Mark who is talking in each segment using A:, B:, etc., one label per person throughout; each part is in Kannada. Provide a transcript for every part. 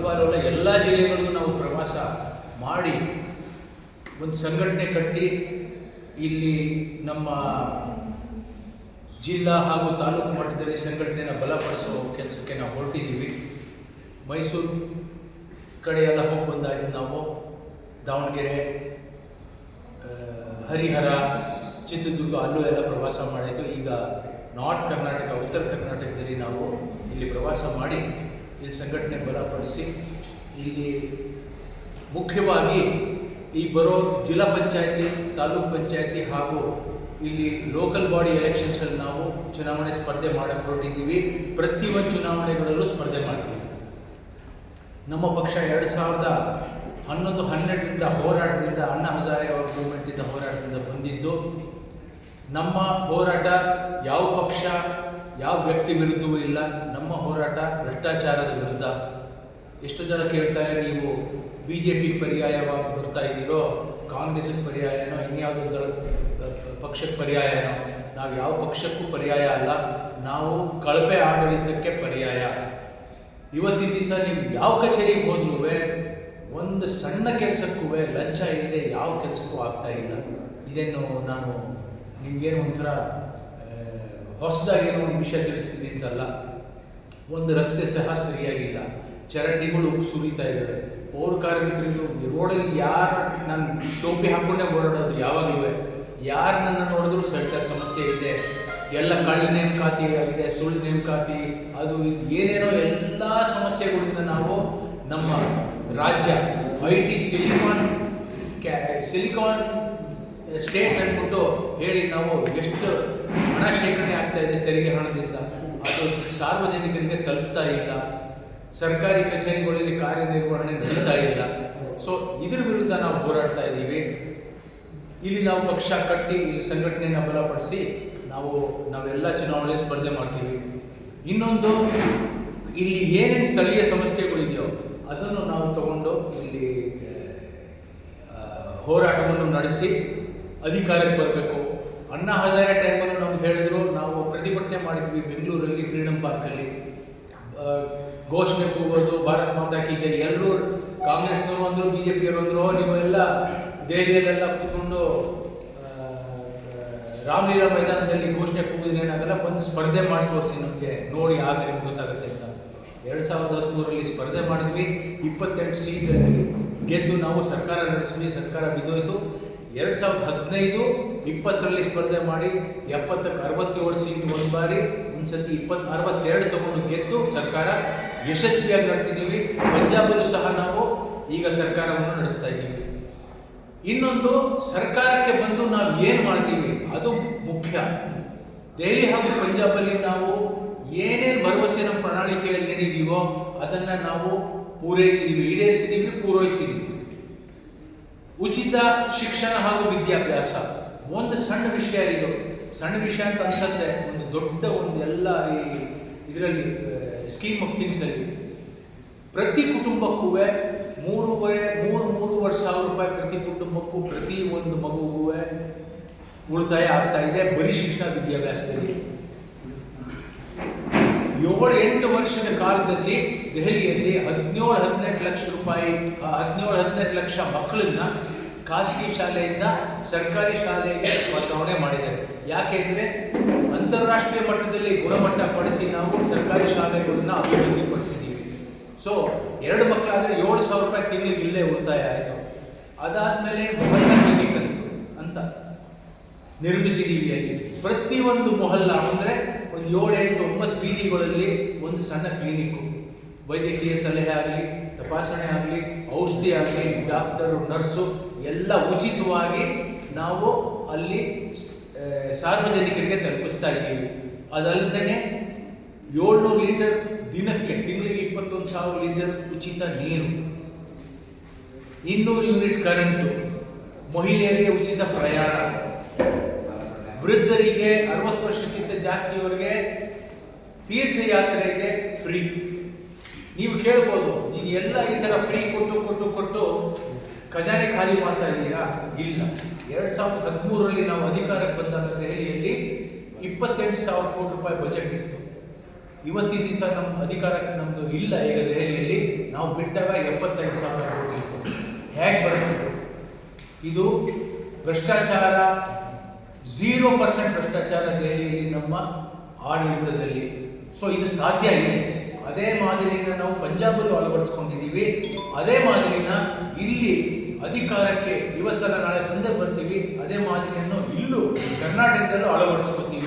A: ಹಲವಾರು ಅಲ್ಲ ಎಲ್ಲ ಜಿಲ್ಲೆಗಳಿಗೂ ನಾವು ಪ್ರವಾಸ ಮಾಡಿ ಒಂದು ಸಂಘಟನೆ ಕಟ್ಟಿ ಇಲ್ಲಿ ನಮ್ಮ ಜಿಲ್ಲಾ ಹಾಗೂ ತಾಲೂಕು ಮಟ್ಟದಲ್ಲಿ ಸಂಘಟನೆಯನ್ನು ಬಲಪಡಿಸೋ ಕೆಲಸಕ್ಕೆ ನಾವು ಹೊರಟಿದ್ದೀವಿ. ಮೈಸೂರು ಕಡೆಯೆಲ್ಲ ಹೋಗಿ ನಾವು ದಾವಣಗೆರೆ ಹರಿಹರ, ಚಿತ್ರದುರ್ಗ ಅಲ್ಲೂ ಎಲ್ಲ ಪ್ರವಾಸ ಮಾಡಿದ್ದು. ಈಗ ನಾರ್ತ್ ಕರ್ನಾಟಕ, ಉತ್ತರ ಕರ್ನಾಟಕದಲ್ಲಿ ನಾವು ಇಲ್ಲಿ ಪ್ರವಾಸ ಮಾಡಿ ಇಲ್ಲಿ ಸಂಘಟನೆ ಬಲಪಡಿಸಿ ಇಲ್ಲಿ ಮುಖ್ಯವಾಗಿ ಈ ಬರೋ ಜಿಲ್ಲಾ ಪಂಚಾಯತಿ, ತಾಲೂಕ್ ಪಂಚಾಯತಿ ಹಾಗೂ ಇಲ್ಲಿ ಲೋಕಲ್ ಬಾಡಿ ಎಲೆಕ್ಷನ್ಸಲ್ಲಿ ನಾವು ಚುನಾವಣೆ ಸ್ಪರ್ಧೆ ಮಾಡಕ್ಕೆ ಹೊರಟಿದ್ದೀವಿ. ಒಂದು ಚುನಾವಣೆಗಳಲ್ಲೂ ಸ್ಪರ್ಧೆ ಮಾಡ್ತೀವಿ. ನಮ್ಮ ಪಕ್ಷ ಎರಡು ಸಾವಿರದ ಹನ್ನೊಂದು ಹನ್ನೆರಡರಿಂದ ಹೋರಾಟದಿಂದ ಅಣ್ಣಾ ಹಜಾರೆ ಅವರ ಮೂವ್ಮೆಂಟಿಂದ ಹೋರಾಟದಿಂದ ಬಂದಿದ್ದು. ನಮ್ಮ ಹೋರಾಟ ಯಾವ ಪಕ್ಷ ಯಾವ ವ್ಯಕ್ತಿ ವಿರುದ್ಧವೂ ಇಲ್ಲ. ನಮ್ಮ ಹೋರಾಟ ಭ್ರಷ್ಟಾಚಾರದ ವಿರುದ್ಧ. ಎಷ್ಟು ಜನ ಕೇಳ್ತಾರೆ, ನೀವು ಬಿ ಜೆ ಪಿ ಪರ್ಯಾಯವಾಗಿ ಬರ್ತಾ ಇದ್ದೀರೋ ಕಾಂಗ್ರೆಸ್ಗೆ ಪರ್ಯಾಯನೋ, ಇನ್ಯಾವುದೋ ಪಕ್ಷಕ್ಕೆ ಪರ್ಯಾಯನೋ, ನಾವು ಯಾವ ಪಕ್ಷಕ್ಕೂ ಪರ್ಯಾಯ ಅಲ್ಲ. ನಾವು ಕಳಪೆ ಆಡಳಿತಕ್ಕೆ ಪರ್ಯಾಯ. ಇವತ್ತಿನ ದಿವಸ ನೀವು ಯಾವ ಕಚೇರಿಗೆ ಹೋದ್ರೂ ಒಂದು ಸಣ್ಣ ಕೆಲಸಕ್ಕೂ ಲಂಚ ಇಲ್ಲದೆ ಯಾವ ಕೆಲಸಕ್ಕೂ ಆಗ್ತಾ ಇಲ್ಲ. ಇದೇನು ನಾನು ನಿಮಗೇನು ಒಂಥರ ಹೊಸದಾಗಿ ಏನೋ ಒಂದು ವಿಷಯ ತಿಳಿಸ್ತೀನಿ ಅಂತಲ್ಲ. ಒಂದು ರಸ್ತೆ ಸಹ ಸರಿಯಾಗಿಲ್ಲ. ಚರಂಡಿಗಳು ಸುರಿತಾ ಇದ್ದಾವೆ. ಪೌರ ಕಾರ್ಮಿಕರಿಗೂ ರೋಡಲ್ಲಿ ಯಾರು ನಾನು ಟೋಪಿ ಹಾಕೊಂಡೇ ಓಡಾಡೋದು ಯಾವಾಗಲೂ. ಯಾರು ನನ್ನ ನೋಡಿದ್ರು ಸರ್ಕಾರ ಸಮಸ್ಯೆ ಇದೆ. ಎಲ್ಲ ಕಳ್ಳ ನೇಮಕಾತಿ ಆಗಿದೆ, ಸುಳ್ಳು ನೇಮಕಾತಿ ಅದು ಏನೇನೋ ಎಲ್ಲ ಸಮಸ್ಯೆಗಳಿಂದ ನಾವು ನಮ್ಮ ರಾಜ್ಯ, ಐ ಟಿ ಸಿಲಿಕಾನ್ ಕ್ಯಾ, ಸಿಲಿಕಾನ್ ಸ್ಟೇಟ್ ಅಂದ್ಬಿಟ್ಟು ಹೇಳಿ ನಾವು ಎಷ್ಟು ಹಣ ಶೇಖರಣೆ ಆಗ್ತಾ ಇದೆ ತೆರಿಗೆ ಹಣದಿಂದ. ಅದು ಸಾರ್ವಜನಿಕರಿಗೆ ತಲುಪ್ತಾ ಇಲ್ಲ. ಸರ್ಕಾರಿ ಕಚೇರಿಗಳಲ್ಲಿ ಕಾರ್ಯನಿರ್ವಹಣೆ ನಡೀತಾ ಇಲ್ಲ. ಸೊ ಇದ್ರ ವಿರುದ್ಧ ನಾವು ಹೋರಾಡ್ತಾ ಇದ್ದೀವಿ. ಇಲ್ಲಿ ನಾವು ಪಕ್ಷ ಕಟ್ಟಿ ಸಂಘಟನೆಯನ್ನು ಬಲಪಡಿಸಿ ನಾವು ನಾವೆಲ್ಲ ಚುನಾವಣೆ ಸ್ಪರ್ಧೆ ಮಾಡ್ತೀವಿ. ಇನ್ನೊಂದು, ಇಲ್ಲಿ ಏನೇನು ಸ್ಥಳೀಯ ಸಮಸ್ಯೆಗಳಿದೆಯೋ ಅದನ್ನು ನಾವು ತಗೊಂಡು ಇಲ್ಲಿ ಹೋರಾಟವನ್ನು ನಡೆಸಿ ಅಧಿಕಾರಕ್ಕೆ ಬರಬೇಕು. ಅಣ್ಣಾ ಹಜಾರೆ ಟೈಮಲ್ಲೂ ನಮ್ಗೆ ಹೇಳಿದ್ರು, ನಾವು ಪ್ರತಿಭಟನೆ ಮಾಡಿದ್ವಿ ಬೆಂಗಳೂರಲ್ಲಿ ಫ್ರೀಡಮ್ ಪಾರ್ಕಲ್ಲಿ ಘೋಷಣೆ ಕೂಗೋದು, ಭಾರತ್ ಮಾತಾ ಎಲ್ಲರೂ ಕಾಂಗ್ರೆಸ್ನವರು ಅಂದರು ಬಿ ಜೆ ಪಿಯವರು ಅಂದರು, ನೀವೆಲ್ಲ ದೆಹಲಿಯಲ್ಲೆಲ್ಲ ಕೂತ್ಕೊಂಡು ರಾಮಲೀಲಾ ಮೈದಾನದಲ್ಲಿ ಘೋಷಣೆ ಕೂಗಿದ್ರೆ ಏನಾಗಲ್ಲ, ಬಂದು ಸ್ಪರ್ಧೆ ಮಾಡಿ ತೋರಿಸಿ ನಮಗೆ, ನೋಡಿ ಆಗ ನಿಮ್ಗೆ ಗೊತ್ತಾಗುತ್ತೆ ಅಂತ. ಎರಡು ಸಾವಿರದ ಹದಿಮೂರರಲ್ಲಿ ಸ್ಪರ್ಧೆ ಮಾಡಿದ್ವಿ, ಇಪ್ಪತ್ತೆಂಟು ಸೀಟಲ್ಲಿ ಗೆದ್ದು ನಾವು ಸರ್ಕಾರ ನಡೆಸಿದ್ವಿ, ಸರ್ಕಾರ ಬಿದ್ದೋಯ್ತು. ಎರಡು ಸಾವಿರದ ಹದಿನೈದು ಇಪ್ಪತ್ತರಲ್ಲಿ ಸ್ಪರ್ಧೆ ಮಾಡಿ ಎಪ್ಪತ್ತಕ್ಕೆ ಅರವತ್ತೇಳು ಸೀಟ್ ಒಂದು ಬಾರಿ ಒಂದ್ಸತಿ ಇಪ್ಪತ್ತು ಅರವತ್ತೆರಡು ತಗೊಂಡು ಗೆದ್ದು ಸರ್ಕಾರ ಯಶಸ್ವಿಯಾಗಿ ನಡೆಸಿದ್ದೀವಿ. ಪಂಜಾಬಲ್ಲೂ ಸಹ ನಾವು ಈಗ ಸರ್ಕಾರವನ್ನು ನಡೆಸ್ತಾ ಇದ್ದೀವಿ. ಇನ್ನೊಂದು, ಸರ್ಕಾರಕ್ಕೆ ಬಂದು ನಾವು ಏನು ಮಾಡ್ತೀವಿ? ಅದು ಮುಖ್ಯ. ದೆಹಲಿ ಹಾಗೂ ಪಂಜಾಬಲ್ಲಿ ನಾವು ಏನೇನು ಭರವಸೆ ನಮ್ಮ ಪ್ರಣಾಳಿಕೆಯಲ್ಲಿ ನೀಡಿದೀವೋ ಅದನ್ನು ನಾವು ಪೂರೈಸಿದ್ದೀವಿ ಈಡೇರಿಸಿದ್ದೀವಿ ಪೂರೈಸಿದ್ದೀವಿ ಉಚಿತ ಶಿಕ್ಷಣ ಹಾಗೂ ವಿದ್ಯಾಭ್ಯಾಸ. ಒಂದು ಸಣ್ಣ ವಿಷಯ ಇದು. ಸಣ್ಣ ವಿಷಯ ಅಂತ ಅನ್ಸತ್ತೆ. ಒಂದು ದೊಡ್ಡ ಒಂದು ಎಲ್ಲ ಈ ಇದರಲ್ಲಿ ಸ್ಕೀಮ್ ಆಫ್ ಥಿಂಗ್ಸಲ್ಲಿ ಪ್ರತಿ ಕುಟುಂಬಕ್ಕೂ ಮೂರುವರೆ ಮೂರು ಮೂರುವರೆ ಸಾವಿರ ರೂಪಾಯಿ ಪ್ರತಿ ಕುಟುಂಬಕ್ಕೂ ಪ್ರತಿ ಒಂದು ಮಗುಗೂ ಉಳಿತಾಯ ಆಗ್ತಾ ಇದೆ ಬರೀ ಶಿಕ್ಷಣ ವಿದ್ಯಾಭ್ಯಾಸದಲ್ಲಿ ಏಳು ಎಂಟು ವರ್ಷದ ಕಾಲದಲ್ಲಿ ದೆಹಲಿಯಲ್ಲಿ ಹದಿನೇಳು, ಹದಿನೆಂಟು ಲಕ್ಷ ರೂಪಾಯಿ ಹದಿನೇಳು, ಹದಿನೆಂಟು ಲಕ್ಷ ಮಕ್ಕಳನ್ನ ಖಾಸಗಿ ಶಾಲೆಯಿಂದ ಸರ್ಕಾರಿ ಶಾಲೆಗೆ ವರ್ಗಾವಣೆ ಮಾಡಿದ್ದಾರೆ. ಯಾಕೆಂದರೆ ಅಂತಾರಾಷ್ಟ್ರೀಯ ಮಟ್ಟದಲ್ಲಿ ಗುಣಮಟ್ಟ ಪಡಿಸಿ ನಾವು ಸರ್ಕಾರಿ ಶಾಲೆಗಳನ್ನು ಅಭಿವೃದ್ಧಿಪಡಿಸಿದ್ದೀವಿ. ಸೊ ಎರಡು ಮಕ್ಕಳಾದರೆ ಏಳು ಸಾವಿರ ರೂಪಾಯಿ ತಿಂಗಳಿಗೆ ಇಲ್ಲೇ ಉಳಿತಾಯ ಆಯಿತು. ಅದಾದಮೇಲೆ ಮೊಹಲ್ಲಾ ಕ್ಲಿನಿಕ್ ಅಂತ ಅಂತ ನಿರ್ಮಿಸಿದ್ದೀವಿ ಅಲ್ಲಿ. ಪ್ರತಿಯೊಂದು ಮೊಹಲ್ಲ ಅಂದರೆ ಒಂದು ಏಳು ಎಂಟು ಒಂಬತ್ತು ಬೀದಿಗಳಲ್ಲಿ ಒಂದು ಸಣ್ಣ ಕ್ಲಿನಿಕ್. ವೈದ್ಯಕೀಯ ಸಲಹೆ ಆಗಲಿ, ತಪಾಸಣೆ ಆಗಲಿ, ಔಷಧಿ ಆಗಲಿ, ಡಾಕ್ಟರು, ನರ್ಸು ಎಲ್ಲ ಉಚಿತವಾಗಿ ನಾವು ಅಲ್ಲಿ ಸಾರ್ವಜನಿಕರಿಗೆ ತಲುಪಿಸ್ತಾ ಇದ್ದೀವಿ. ಅದಲ್ಲದೆ ಏಳ್ನೂರು ಲೀಟರ್ ದಿನಕ್ಕೆ, ತಿಂಗಳಿಗೆ ಇಪ್ಪತ್ತೊಂದು ಸಾವಿರ ಲೀಟರ್ ಉಚಿತ ನೀರು, ಇನ್ನೂರು ಯೂನಿಟ್ ಕರೆಂಟು, ಮಹಿಳೆಯರಿಗೆ ಉಚಿತ ಪ್ರಯಾಣ, ವೃದ್ಧರಿಗೆ ಅರವತ್ತು ವರ್ಷಕ್ಕಿಂತ ಜಾಸ್ತಿಯವರಿಗೆ ತೀರ್ಥಯಾತ್ರೆಗೆ ಫ್ರೀ. ನೀವು ಕೇಳ್ಬೋದು, ನೀನು ಎಲ್ಲ ಈ ಥರ ಫ್ರೀ ಕೊಟ್ಟು ಕೊಟ್ಟು ಕೊಟ್ಟು ಖಜಾನೆ ಖಾಲಿ ಮಾಡ್ತಾ ಇದ್ದೀರಾ? ಇಲ್ಲ. ಎರಡು ಸಾವಿರದ ಹದಿಮೂರರಲ್ಲಿ ನಾವು ಅಧಿಕಾರಕ್ಕೆ ಬಂದಾಗ ದೆಹಲಿಯಲ್ಲಿ ಇಪ್ಪತ್ತೆಂಟು ಸಾವಿರ ಕೋಟಿ ರೂಪಾಯಿ ಬಜೆಟ್ ಇತ್ತು. ಇವತ್ತಿನ ದಿವಸ ನಮ್ಮ ಅಧಿಕಾರಕ್ಕೆ ನಮ್ಮದು ಇಲ್ಲ. ಈಗ ದೆಹಲಿಯಲ್ಲಿ ನಾವು ಬಿಟ್ಟಾಗ ಎಪ್ಪತ್ತೈದು ಸಾವಿರ ಕೋಟಿ ಇತ್ತು. ಹೇಗೆ ಬರ್ತದೆ ಇದು ಭ್ರಷ್ಟಾಚಾರ ಝೀರೋ ಪರ್ಸೆಂಟ್ ಭ್ರಷ್ಟಾಚಾರ ದೆಹಲಿಯಲ್ಲಿ ನಮ್ಮ ಆಡಳಿತದಲ್ಲಿ. ಸೊ ಇದು ಸಾಧ್ಯ ಇದೆ. ಅದೇ ಮಾದರಿನ ನಾವು ಪಂಜಾಬಲ್ಲೂ ಅಳವಡಿಸ್ಕೊಂಡಿದ್ದೀವಿ. ಅದೇ ಮಾದರಿನ ಇಲ್ಲಿ ಅಧಿಕಾರಕ್ಕೆ ಇವತ್ತಲ್ಲ ನಾಳೆ ತಂದೆ ಬರ್ತೀವಿ. ಅದೇ ಮಾದರಿಯನ್ನು ಇಲ್ಲೂ ಕರ್ನಾಟಕದಲ್ಲೂ ಅಳವಡಿಸ್ಕೋತೀವಿ.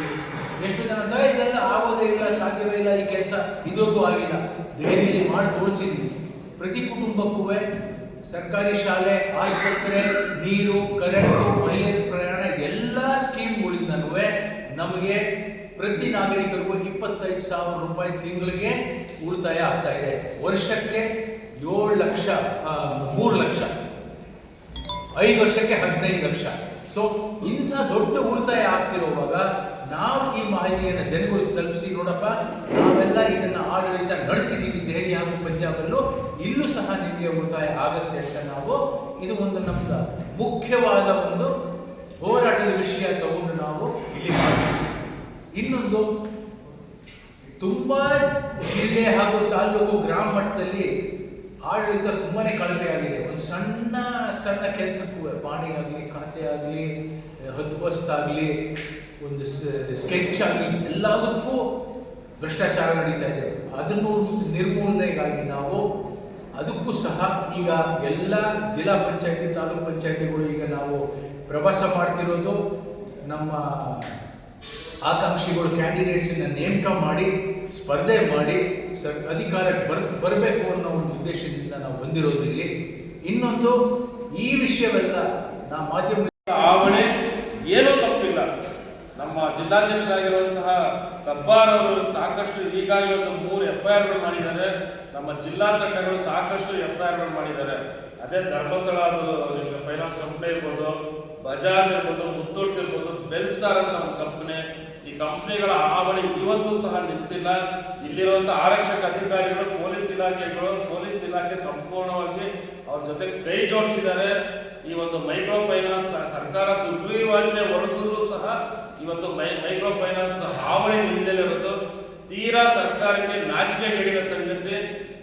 A: ಎಷ್ಟು ಜನ "ಏ, ಇದೆಲ್ಲ ಆಗೋದೇ ಇಲ್ಲ ಸಾಧ್ಯವೇ ಇಲ್ಲ ಈ ಕೆಲಸ. ಇದಕ್ಕೂ ಆಗಿಲ್ಲ. ದೆಹಲಿಯಲ್ಲಿ ಮಾಡಿ ತೋರಿಸಿದ್ದೀವಿ ಪ್ರತಿ ಕುಟುಂಬಕ್ಕೂ ಸರ್ಕಾರಿ ಶಾಲೆ ಆಸ್ಪತ್ರೆ ನೀರು ಕರೆಂಟು ಮಹಿಳೆಯರ ಪ್ರಯಾಣ ಎಲ್ಲ ಸ್ಕೀಮ್ಗಳಿಂದನೂ ನಮಗೆ ಪ್ರತಿ ನಾಗರಿಕರಿಗೂ ಇಪ್ಪತ್ತೈದು ಸಾವಿರ ರೂಪಾಯಿ ತಿಂಗಳಿಗೆ ಉಳಿತಾಯ ಆಗ್ತಾ ಇದೆ. ವರ್ಷಕ್ಕೆ ಏಳು ಲಕ್ಷ ಮೂರು ಲಕ್ಷ. ಐದು ವರ್ಷಕ್ಕೆ ಹದಿನೈದು ಲಕ್ಷ. ಸೊ ಇಂಥ ದೊಡ್ಡ ಉಳಿತಾಯ ಆಗ್ತಿರುವಾಗ ನಾವು ಈ ಮಾಹಿತಿಯನ್ನು ಜನಗಳು ತಲುಪಿಸಿ ನೋಡಪ್ಪ, ನಾವೆಲ್ಲ ಇದನ್ನು ಆಡಳಿತ ನಡೆಸಿದ್ದೀವಿ ದೆಹಲಿ ಹಾಗೂ ಪಂಜಾಬಲ್ಲೂ ಇಲ್ಲೂ ಸಹ ನಿಮಗೆ ಉಳಿತಾಯ ಆಗುತ್ತೆ ಅಂತ ನಾವು, ಇದು ಒಂದು ನಮ್ದು ಮುಖ್ಯವಾದ ಒಂದು ಹೋರಾಟದ ವಿಷಯ ತಗೊಂಡು ನಾವು ಇಲ್ಲಿ ಇನ್ನೊಂದು, ತುಂಬಾ ಜಿಲ್ಲೆ ಹಾಗೂ ತಾಲೂಕು ಗ್ರಾಮ ಮಟ್ಟದಲ್ಲಿ ಆಡಳಿತ ತುಂಬಾ ಕಳಪೆ ಆಗಿದೆ. ಒಂದು ಸಣ್ಣ ಸಣ್ಣ ಕೆಲಸಕ್ಕೂ ಪಾಣಿ ಆಗಲಿ ಖಾತೆ ಆಗಲಿ ಹದ್ದುಬಸ್ತಾಗಲಿ ಒಂದು ಸ್ಕೆಚ್ ಆಗಲಿ, ಎಲ್ಲದಕ್ಕೂ ಭ್ರಷ್ಟಾಚಾರ ನಡೀತಾ ಇದೆ. ಅದನ್ನು ನಿರ್ಮೂಲನೆಗಾಗಿ ನಾವು ಅದಕ್ಕೂ ಸಹ ಈಗ ಎಲ್ಲ ಜಿಲ್ಲಾ ಪಂಚಾಯತಿ, ತಾಲೂಕು ಪಂಚಾಯತಿಗಳು ಈಗ ನಾವು ಪ್ರವಾಸ ಮಾಡ್ತಿರೋದು ನಮ್ಮ ಆಕಾಂಕ್ಷಿಗಳು ಕ್ಯಾಂಡಿಡೇಟ್ಸನ್ನ ನೇಮಕ ಮಾಡಿ, ಸ್ಪರ್ಧೆ ಮಾಡಿ, ಸರ್, ಅಧಿಕಾರಕ್ಕೆ ಬರ್, ಬರಬೇಕು ಅನ್ನೋ ಇಲ್ಲಿ ಇನ್ನೊಂದು ಈ ವಿಷಯವೆಲ್ಲ ನಾವು ಮಾಧ್ಯಮ
B: ಆವಣೆ ಏನೂ ತಪ್ಪಿಲ್ಲ. ನಮ್ಮ ಜಿಲ್ಲಾಧ್ಯಕ್ಷರಾಗಿರುವಂತಹ ಗಬ್ಬಾರ್ ಅವರು ಸಾಕಷ್ಟು ಈಗಾಗಲೇ ಒಂದು ಮೂರು ಎಫ್ ಐ ಆರ್ಗಳು ಮಾಡಿದ್ದಾರೆ. ನಮ್ಮ ಜಿಲ್ಲಾ ತಂಡಗಳು ಸಾಕಷ್ಟು ಎಫ್ ಐ ಆರ್ಗಳು ಮಾಡಿದ್ದಾರೆ ಅದೇ ಧರ್ಮಸ್ಥಳ ಫೈನಾನ್ಸ್ ಕಂಪ್ನಿ ಇರ್ಬೋದು, ಬಜಾಜ್ ಇರ್ಬೋದು, ಮುತ್ತೂಟ್ ಇರ್ಬೋದು, ಬೆಲ್ ಸ್ಟಾರ್ ಅಂತ ನಮ್ಮ ಕಂಪ್ನಿ. ಈ ಕಂಪ್ನಿಗಳ ಆವಳಿ ಇವತ್ತು ಸಹ ನಿಂತಿಲ್ಲ. ಇಲ್ಲಿರುವಂತಹ ಆರಕ್ಷಕ ಅಧಿಕಾರಿಗಳು, ಪೊಲೀಸ್ ಇಲಾಖೆಗಳು ಇಲಾಖೆ ಸಂಪೂರ್ಣವಾಗಿ ಅವ್ರ ಜೊತೆ ಕೈ ಜೋಡಿಸಿದ್ದಾರೆ. ಈ ಒಂದು ಮೈಕ್ರೋ ಫೈನಾನ್ಸ್ ಸರ್ಕಾರ ಸುಗ್ರೀವಾಜ್ಞೆ ಹೊರಡಿಸಿದ್ರು ಸಹ ಇವತ್ತು ಮೈಕ್ರೋ ಫೈನಾನ್ಸ್ ಹಾವಳಿ ಇರೋದು. ತೀರಾ ಸರ್ಕಾರಕ್ಕೆ ನಾಚಿಕೆ ಗೇಡಿನ ಸಂಗತಿ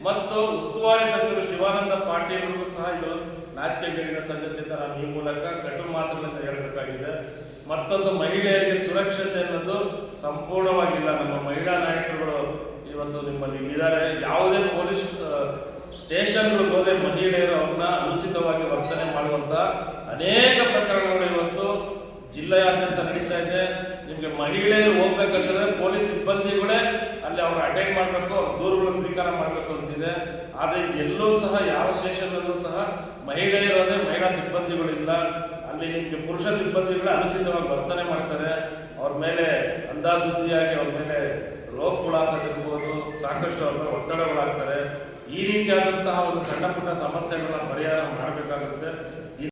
B: ಮತ್ತು ಉಸ್ತುವಾರಿ ಸಚಿವರು ಶಿವಾನಂದ ಪಾಟೀಲ್ರಿಗೂ ಸಹ ಇದು ನಾಚಿಕೆ ಗೇಡಿನ ಸಂಗತಿ ಅಂತ ನಾನು ಈ ಮೂಲಕ ಕಟು ಮಾತುಗಳಿಂದ ಹೇಳಬೇಕಾಗಿದೆ. ಮತ್ತೊಂದು ಮಹಿಳೆಯರಿಗೆ ಸುರಕ್ಷತೆ ಅನ್ನೋದು ಸಂಪೂರ್ಣವಾಗಿಲ್ಲ. ನಮ್ಮ ಮಹಿಳಾ ನಾಯಕರುಗಳು ಇವತ್ತು ನಿಮ್ಮಲ್ಲಿ ಇದ್ದಾರೆ. ಯಾವುದೇ ಪೊಲೀಸ್ ಸ್ಟೇಷನ್ಗಳು ಹೋದ್ರೆ ಮಹಿಳೆಯರು ಅವ್ರನ್ನ ಅನುಚಿತವಾಗಿ ವರ್ತನೆ ಮಾಡುವಂತ ಅನೇಕ ಪ್ರಕರಣಗಳು ಇವತ್ತು ಜಿಲ್ಲೆಯಾದ್ಯಂತ ನಡೀತಾ ಇದೆ. ನಿಮಗೆ ಮಹಿಳೆಯರು ಹೋಗ್ಬೇಕಂತಂದ್ರೆ ಪೊಲೀಸ್ ಸಿಬ್ಬಂದಿಗಳೇ ಅಲ್ಲಿ ಅವ್ರು ಅಟೆಂಡ್ ಮಾಡಬೇಕು, ಅವ್ರ ದೂರುಗಳು ಸ್ವೀಕಾರ ಮಾಡಬೇಕು ಅಂತಿದೆ. ಆದರೆ ಎಲ್ಲೂ ಸಹ, ಯಾವ ಸ್ಟೇಷನ್ನಲ್ಲೂ ಸಹ ಮಹಿಳೆಯರು ಅದೇ ಮಹಿಳಾ ಸಿಬ್ಬಂದಿಗಳಿಲ್ಲ ಅಲ್ಲಿ ನಿಮಗೆ ಪುರುಷ ಸಿಬ್ಬಂದಿಗಳೇ ಅನುಚಿತವಾಗಿ ವರ್ತನೆ ಮಾಡ್ತಾರೆ. ಅವ್ರ ಮೇಲೆ ಅಂದಾಜುದ್ದಿಯಾಗಿ ಅವ್ರ ಮೇಲೆ ರೋಫ್ಗಳಾಗೋದಿರ್ಬೋದು ಸಾಕಷ್ಟು ಅವ್ರ ಒತ್ತಡಗಳಾಗ್ತಾರೆ. ಈ ರೀತಿಯಾದಂತಹ ಒಂದು ಸಣ್ಣ ಪುಟ್ಟ ಸಮಸ್ಯೆಗಳನ್ನ ಪರಿಹಾರ ಮಾಡಬೇಕಾಗುತ್ತೆ.